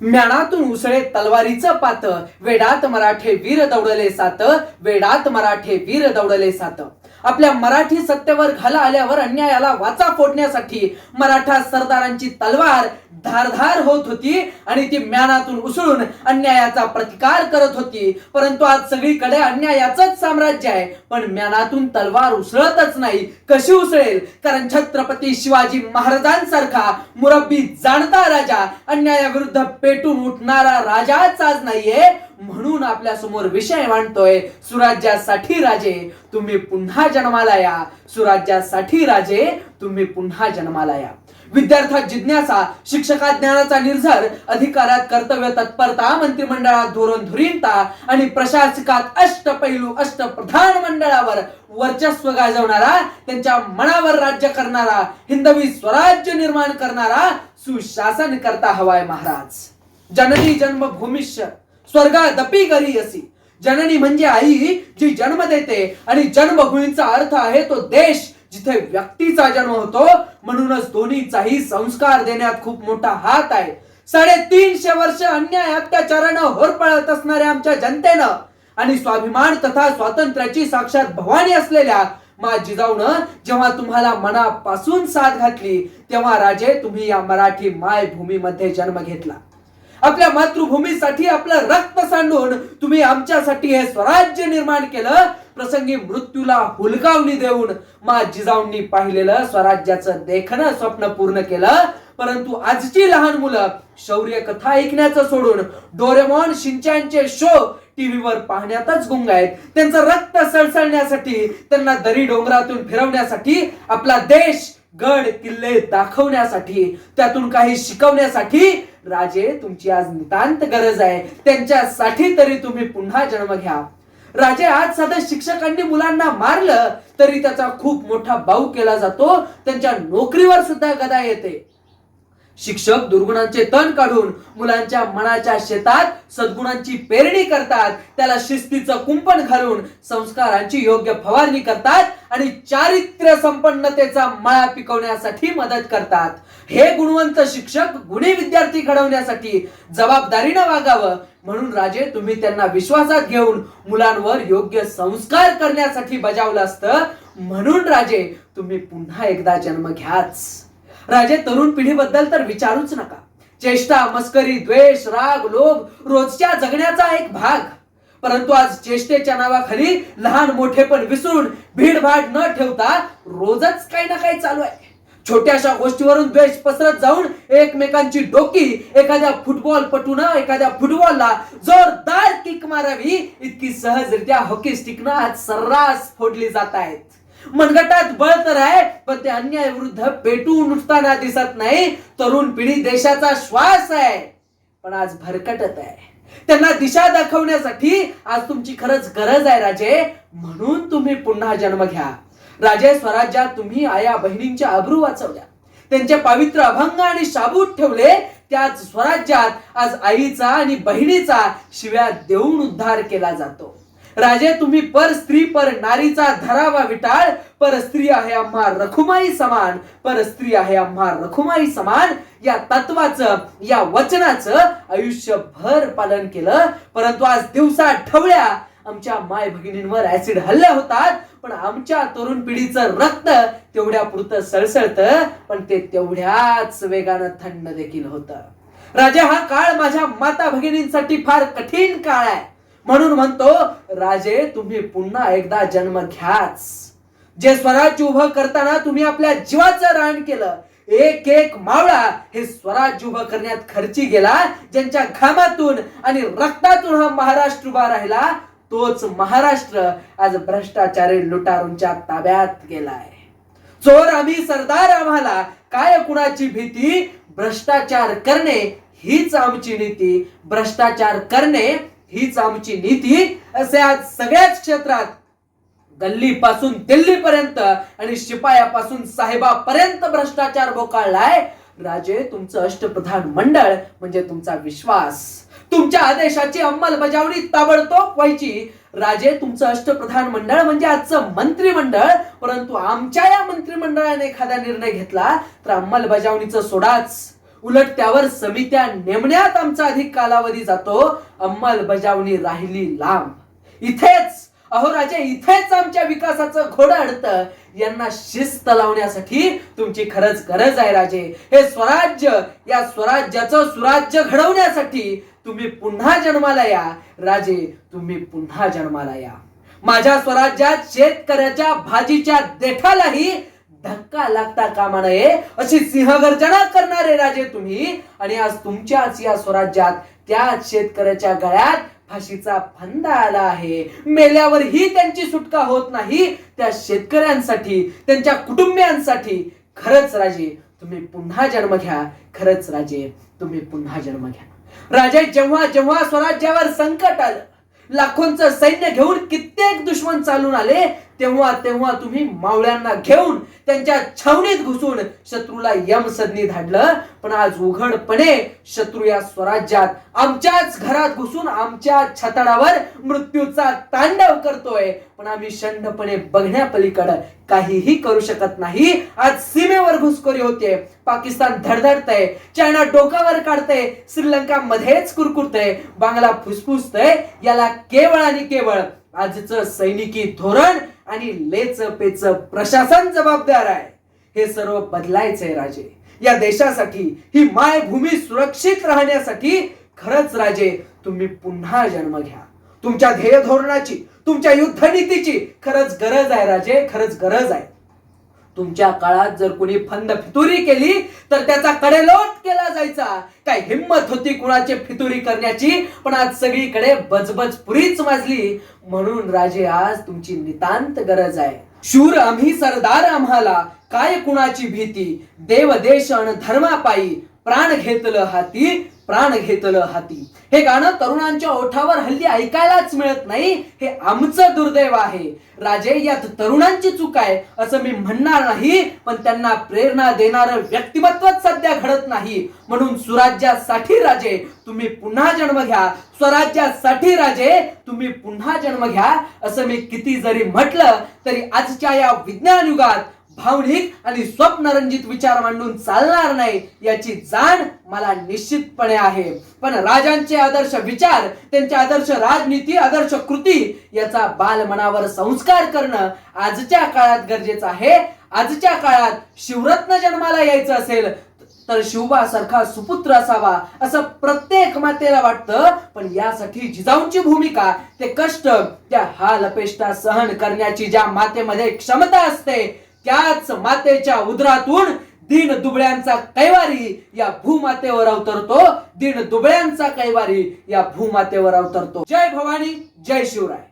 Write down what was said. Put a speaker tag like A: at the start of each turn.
A: म्याणातून उसळे तलवारीचं पात. वेडात मराठे वीर दौडले सात. वेडात मराठे वीर दौडले सात. आपल्या मराठी सत्तेवर घाला आल्यावर अन्यायाला वाचा फोडण्यासाठी मराठा सरदारांची तलवार धारधार होत होती आणि ती म्यानातून उसळून अन्यायाचा प्रतिकार करत होती. परंतु आज सगळीकडे अन्यायाचंच साम्राज्य आहे. पण म्यानातून तलवार उसळतच नाही. कशी उसळेल? कारण छत्रपती शिवाजी महाराजांसारखा मुरब्बी जाणता राजा अन्यायाविरुद्ध पेटून उठणारा राजाच आज नाहीये. म्हणून आपल्यासमोर विषय मांडतोय सुराज्यासाठी राजे तुम्ही पुन्हा जन्माला या सुराज्यासाठी राजे तुम्ही पुन्हा जन्माला या विद्यार्थ्यात जिज्ञासा शिक्षकात ज्ञानाचा निर्धार अधिकारात कर्तव्य तत्परता मंत्रिमंडळात धोरण धुरीनता आणि प्रशासकात अष्टपैलू अष्टप्रधान मंडळावर वर्चस्व गाजवणारा त्यांच्या मनावर राज्य करणारा हिंदवी स्वराज्य निर्माण करणारा सुशासन करता हवाय महाराज. जननी जन्मभूमिष्य स्वर्गादपी घरी असी. जननी म्हणजे आई जी जन्म देते आणि जन्मभूमीचा अर्थ आहे तो देश जिथे व्यक्तीचा जन्म होतो म्हणूनच दोन्हीचाही संस्कार देण्यात खूप मोठा हात आहे. साडेतीनशे वर्ष अन्याय अत्याचारानं होरपळत असणाऱ्या आमच्या जनतेनं आणि स्वाभिमान तथा स्वातंत्र्याची साक्षात भवानी असलेल्या मा जिजाऊनं जेव्हा तुम्हाला मनापासून साथ घातली तेव्हा राजे तुम्ही या मराठी मायभूमीमध्ये जन्म घेतला. आपल्या मातृभूमीसाठी आपलं रक्त सांडून तुम्ही आमच्यासाठी हे स्वराज्य निर्माण केलं. प्रसंगी मृत्यूला हुलकावणी देऊन मा जिजाऊंनी पाहिलेलं स्वराज्याचं देखणं स्वप्न पूर्ण केलं. परंतु आजची लहान मुलं शौर्य कथा ऐकण्याचं सोडून डोरेमॉन शिंचांचे शो टीव्हीवर पाहण्यातच गुंग आहेत. त्यांचं रक्त सळसळण्यासाठी त्यांना दरी डोंगरातून फिरवण्यासाठी आपला देश गड किल्ले दाखवण्यासाठी त्यातून काही शिकवण्यासाठी राजे तुमची आज नितांत गरज आहे. त्यांच्यासाठी तरी तुम्ही पुन्हा जन्म घ्या. राजे आज साध्या शिक्षकांनी मुलांना मारलं तरी त्याचा खूप मोठा बाऊ केला जातो. त्यांच्या नोकरीवर सुद्धा गदा येते. शिक्षक दुर्गुणांचे तण काढून मुलांच्या मनाच्या शेतात सद्गुणांची पेरणी करतात. त्याला शिस्तीचं कुंपण घालून संस्कारांची योग्य फवारणी करतात आणि चारित्र्य संपन्नतेचा मळा पिकवण्यासाठी मदत करतात. हे गुणवंत शिक्षक गुणी विद्यार्थी घडवण्यासाठी जबाबदारीनं वागावं. म्हणून राजे तुम्ही त्यांना विश्वासात घेऊन मुलांवर योग्य संस्कार करण्यासाठी बजावलं असतं. म्हणून राजे तुम्ही पुन्हा एकदा जन्म घ्याच. राजे तरुण पिढीबद्दल तर विचारूच नका. चेष्टा मस्करी द्वेष राग लोभ रोजच्या जगण्याचा एक भाग. परंतु आज चेष्टेच्या नावाखाली लहान मोठे पण विसरून भीडभाड न ठेवता रोजच काही ना काही चालू आहे. छोट्याशा गोष्टीवरून द्वेष पसरत जाऊन एकमेकांची डोकी एखाद्या फुटबॉल पटून एखाद्या फुटबॉलला जोरदार किक मारावी इतकी सहजरित्या हॉकी स्टिकनं आज सर्रास फोडली जात आहेत. मनगटात बळ तर आहे पण ते अन्याय विरुद्ध पेटून उठताना दिसत नाही. तरुण पिढी देशाचा श्वास आहे पण आज भरकटत आहे. त्यांना दिशा दाखवण्यासाठी आज तुमची खरंच गरज आहे राजे. म्हणून तुम्ही पुन्हा जन्म घ्या. राजे स्वराज्यात तुम्ही आया बहिणींच्या अब्रू वाचवल्या. त्यांचे पवित्र अभंग आणि शाबूत ठेवले. त्याच स्वराज्यात आज आईचा आणि बहिणीचा शिव्या देऊन उद्धार केला जातो. राजे तुम्ही पर स्त्री पर नारीचा धरावा विटाळ. पर स्त्री आहे आम्हा रखुमाई समान. पर स्त्री आहे आम्हा रखुमाई समान. या तत्वाचं या वचनाचं आयुष्यभर पालन केलं. परंतु आज दिवसा ठवळ्या आमच्या माय भगिनींवर ऍसिड हल्ले होतात. पण आमच्या तरुण पिढीचं रक्त तेवढ्या पुरतं सळसळतं पण ते तेवढ्याच वेगानं थंड देखील होतं. राजा हा काळ माझ्या माता भगिनींसाठी फार कठीण काळ आहे. म्हणून म्हणतो राजे तुम्ही पुन्हा एकदा जन्म घ्याच. जे स्वराज्य उभं करताना तुम्ही आपल्या जीवाचं रान केलं एक एक मावळा हे स्वराज्य उभं करण्यात खर्ची गेला ज्यांच्या घामातून आणि रक्तातून हा महाराष्ट्र उभा राहिला तोच महाराष्ट्र आज भ्रष्टाचारी लुटारूंच्या ताब्यात गेलाय. चोर आम्ही सरदार आम्हाला काय कुणाची भीती? भ्रष्टाचार करणे हीच आमची नीती. भ्रष्टाचार करणे हीच आमची नीती. असे आज सगळ्याच क्षेत्रात गल्ली पासून दिल्ली पर्यंत आणि शिपायापासून साहेबापर्यंत भ्रष्टाचार बोकाळलाय. राजे तुमचं अष्टप्रधान मंडळ म्हणजे तुमचा विश्वास. तुमच्या आदेशाची अंमलबजावणी ताबडतोब व्हायची. राजे तुमचं अष्टप्रधान मंडळ म्हणजे आजचं मंत्रिमंडळ. परंतु आमच्या या मंत्रिमंडळाने एखादा निर्णय घेतला तर अंमलबजावणीचं सोडाच. उलट त्यावर समित्या नेमण्यात आमचा अधिक कालावधी जातो. अंमलबजावणी राहिली लांब. इथेच अहो राजे इथेच आमच्या विकासाचं घोडं अडतं. यांना शिस्त लावण्यासाठी तुमची खरंच गरज आहे राजे. हे स्वराज्य या स्वराज्याचं सुराज्य घडवण्यासाठी तुम्ही पुन्हा जन्माला या. राजे तुम्ही पुन्हा जन्माला या. माझ्या स्वराज्यात शेतकऱ्याच्या भाजीच्या देठालाही धक्का लागता कामा नये अशी सिंहगर्जना करणारे राजे तुम्ही. आणि आज तुमच्याच या स्वराज्यात त्याच शेतकऱ्याच्या गळ्यात फाशीचा फंदा आला आहे. मेल्यावरही त्यांची सुटका होत नाही. त्या शेतकऱ्यांसाठी त्यांच्या कुटुंबियांसाठी खरंच राजे तुम्ही पुन्हा जन्म घ्या. खरंच राजे तुम्ही पुन्हा जन्म घ्या. राजे जेव्हा जेव्हा स्वराज्यावर संकट आलं लाखोंचं सैन्य घेऊन कित्येक दुश्मन चालून आले तेव्हा तेव्हा तुम्ही मावळ्यांना घेऊन त्यांच्या छावणीत घुसून शत्रूला यम सदनी धाडलं. पण आज उघडपणे शत्रू या स्वराज्यात आमच्याच घरात घुसून आमच्या छताडावर मृत्यूचा तांडव करतोय. पण आम्ही शंडपणे बघण्यापलीकडं काहीही करू शकत नाही. आज सीमेवर घुसखोरी होते. पाकिस्तान धडधडतय. चायना डोकावर काढतय. श्रीलंका मध्येच कुरकुरतय. बांगला फुसफुसतय. याला केवळ आणि केवळ आजचं सैनिकी धोरण आणि लेच पेच प्रशासन जबाबदार आहे. हे सर्व बदलायचंय राजे. या देशासाठी ही मायभूमी सुरक्षित राहण्यासाठी खरंच राजे तुम्ही पुन्हा जन्म घ्या. तुमच्या ध्येय धोरणाची तुमच्या युद्ध नीतीची खरंच गरज आहे राजे खरंच गरज आहे. तुमच्या काळात जर कुणी फंद फितुरी केली तर त्याचा कडेलोट केला जायचा. काय हिंमत होती कुणाची फितुरी करण्याची? पण आज सगळीकडे बजबज पुरीच माजली म्हणून राजे आज तुमची नितांत गरज आहे. शूर आम्ही सरदार आम्हाला. काय कुणाची भीती? देव देश अन धर्मापायी. प्राण घेतलं हाती प्राण घेतलं हाती. हे गाणं तरुणांच्या ओठावर हल्ली ऐकायलाच मिळत नाही. हे आमचं दुर्दैव आहे. राजे यात तरुणांची चूक आहे असं मी म्हणणार नाही पण त्यांना प्रेरणा देणारं व्यक्तिमत्वच सध्या घडत नाही. म्हणून सुराज्यासाठी राजे तुम्ही पुन्हा जन्म घ्या. स्वराज्यासाठी राजे तुम्ही पुन्हा जन्म घ्या. असं मी किती जरी म्हटलं तरी आजच्या या विज्ञान युगात भावनिक आणि स्वप्नरंजित विचार मांडून चालणार नाही याची जाण मला निश्चितपणे आहे. पण राजांचे आदर्श विचार त्यांचे आदर्श राजनीती आदर्श कृती याचा बालमनावर संस्कार करणं आजच्या काळात गरजेचं आहे. आजच्या काळात शिवरत्न जन्माला यायचं असेल तर शिवबासारखा सुपुत्र असावा असं प्रत्येक मातेला वाटतं. पण यासाठी जिजाऊंची भूमिका ते कष्ट त्या हालपेष्टा सहन करण्याची ज्या मातेमध्ये क्षमता असते त्याच मातेच्या उदरातून दीन दुबळ्यांचा कैवारी या भूमातेवर अवतरतो. दीन दुबळ्यांचा कैवारी या भूमातेवर अवतरतो. जय भवानी जय शिवराय.